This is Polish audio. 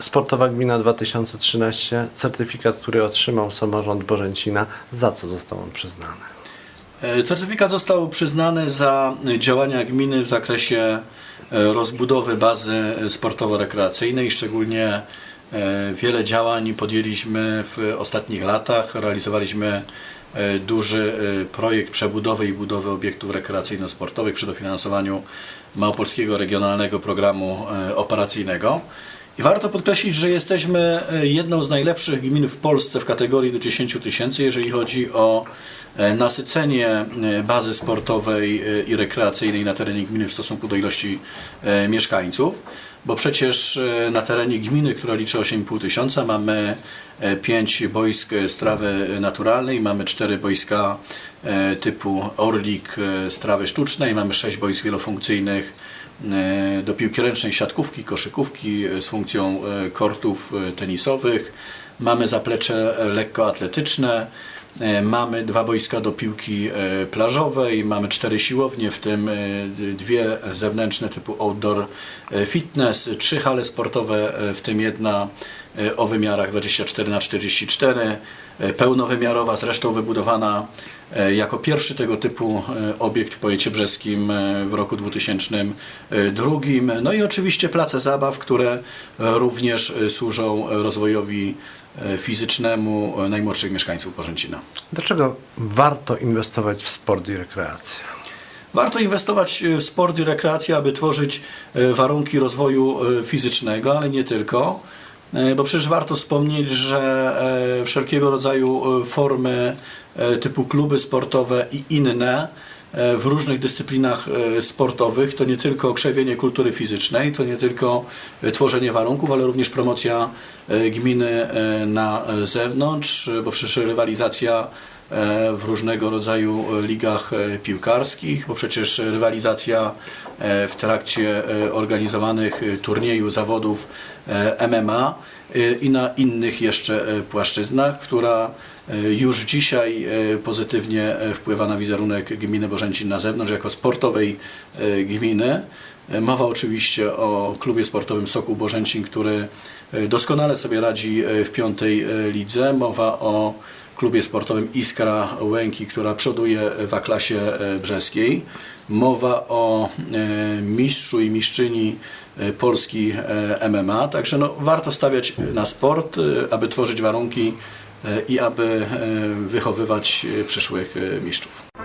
Sportowa Gmina 2013, certyfikat, który otrzymał samorząd Bożęcina. Za co został on przyznany? E, Certyfikat został przyznany za działania gminy w zakresie e, rozbudowy bazy sportowo-rekreacyjnej. Szczególnie e, wiele działań podjęliśmy w ostatnich latach. Realizowaliśmy e, duży e, projekt przebudowy i budowy obiektów rekreacyjno-sportowych przy dofinansowaniu Małopolskiego Regionalnego Programu e, Operacyjnego. I warto podkreślić, że jesteśmy e, jedną z najlepszych gmin w Polsce w kategorii do 10 tysięcy, jeżeli chodzi o e, nasycenie e, bazy sportowej i rekreacyjnej na terenie gminy w stosunku do ilości mieszkańców. Bo przecież e, na terenie gminy, która liczy 8,5 tysiąca, mamy 5 boisk e, strawy naturalnej, mamy 4 boiska e, typu Orlik e, strawy sztucznej, mamy 6 boisk wielofunkcyjnych e, do piłki ręcznej, siatkówki, koszykówki e, z funkcją e, kortów e, tenisowych. Mamy zaplecze e, lekkoatletyczne, e, mamy dwa boiska do piłki e, plażowej, mamy cztery siłownie, w tym e, dwie zewnętrzne typu outdoor e, fitness, trzy hale sportowe, e, w tym jedna e, o wymiarach 24 na 44 e, pełnowymiarowa, zresztą wybudowana e, jako pierwszy tego typu e, obiekt w powiecie brzeskim e, w roku 2002. No i oczywiście place zabaw, które e, również e, służą rozwojowi e, fizycznemu e, najmłodszych mieszkańców Porzęcina. Dlaczego warto inwestować w sport i rekreację? Warto inwestować w sport i rekreację, aby tworzyć e, warunki rozwoju e, fizycznego, ale nie tylko. E, Bo przecież warto wspomnieć, że e, wszelkiego rodzaju e, formy e, typu kluby sportowe i inne e, w różnych dyscyplinach e, sportowych. To nie tylko krzewienie kultury fizycznej, to nie tylko e, tworzenie warunków, ale również promocja e, gminy e, na e, zewnątrz, e, bo przecież rywalizacja e, w różnego rodzaju e, ligach e, piłkarskich, bo przecież rywalizacja e, w trakcie e, organizowanych e, turniejów, zawodów e, MMA e, i na innych jeszcze e, płaszczyznach, która e, już dzisiaj e, pozytywnie e, wpływa na wizerunek gminy Bożęcin na zewnątrz jako sportowej e, gminy. E, Mowa oczywiście o klubie sportowym Sokół Bożęcin, który e, doskonale sobie radzi e, w piątej e, lidze. Mowa o klubie sportowym Iskra Łęki, która przoduje w A-klasie e, brzeskiej. Mowa o e, mistrzu i mistrzyni e, Polski MMA. Także no, warto stawiać na sport, aby tworzyć warunki i aby wychowywać przyszłych mistrzów.